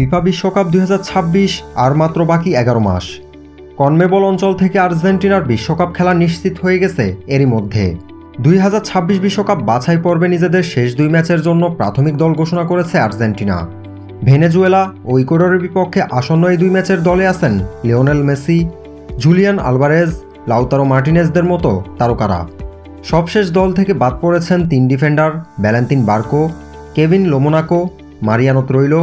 FIFA বিশ্বকাপ দুই হাজার ছাব্বিশ আর মাত্র বাকি এগারো মাস। কনমেবল অঞ্চল থেকে আর্জেন্টিনার বিশ্বকাপ খেলা নিশ্চিত হয়ে গেছে এরই মধ্যে। দুই বিশ্বকাপ বাছাই পর্বে নিজেদের শেষ দুই ম্যাচের জন্য প্রাথমিক দল ঘোষণা করেছে আর্জেন্টিনা। ভেনেজুয়েলা ও ইকুয়েডরের বিপক্ষে আসন্ন এই দুই ম্যাচের দলে আছেন Lionel Messi, Julian Alvarez, Lautaro মার্টিনেজদের মতো তারকারা। সবশেষ দল থেকে বাদ পড়েছেন তিন defender Valentin Barco, Kevin Lomonaco, Mariano Troilo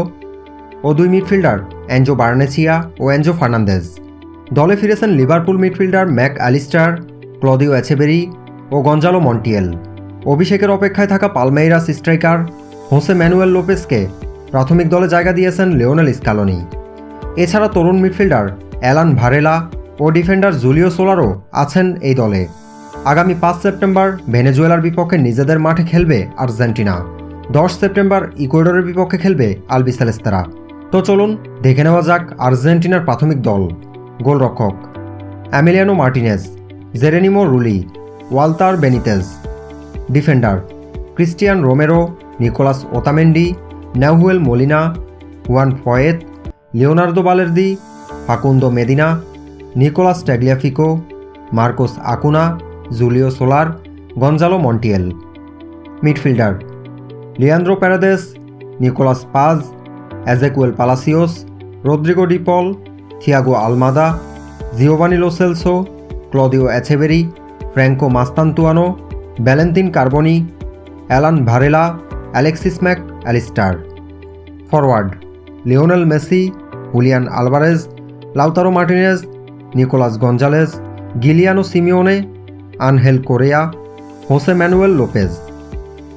ও দুই মিডফিল্ডার অ্যাঞ্জো বার্নেচিয়া ও অ্যাঞ্জো ফার্নান্দেজ। দলে ফিরেছেন Liverpool midfielder Mac Allister, Claudio Echeverri ও গঞ্জালো মন্টিয়েল। অভিষেকের অপেক্ষায় থাকা পালমেইরাস স্ট্রাইকার হোসে ম্যানুয়েল লোপেসকে প্রাথমিক দলে জায়গা দিয়েছেন লিওনেল স্কালোনি। এছাড়া তরুণ মিডফিল্ডার অ্যালান ভারেলা ও ডিফেন্ডার জুলিও সোলারও আছেন এই দলে। আগামী পাঁচ সেপ্টেম্বর ভেনেজুয়েলার বিপক্ষে নিজেদের মাঠে খেলবে আর্জেন্টিনা। দশ সেপ্টেম্বর ইকুয়েডরের বিপক্ষে খেলবে আলবিসেলেস্তারা তো চলুন দেখে নেওয়া যাক আর্জেন্টিনার প্রাথমিক দল, গোলরক্ষক। Emiliano Martinez, Geronimo Rulli, Walter Benitez. Defender, Cristian Romero, Nicolas Otamendi Nahuel Molina, Juan Foyth, Leonardo Balerdi, Facundo Medina, Nicolas Tagliafico Marcos Acuna, Julio Soler, Gonzalo Montiel. Midfielder, Leandro Paredes, Nicolas Paz Ezequiel Palacios Rodrigo De Paul Thiago Almada Giovani Lo Celso Claudio Echeverri Franco Mastantuono Valentin Carboni Alan Varela Alexis Mac Allister forward Lionel Messi Julian Alvarez Lautaro Martinez Nicolas Gonzalez Giuliano Simeone Angel Correa Jose Manuel Lopez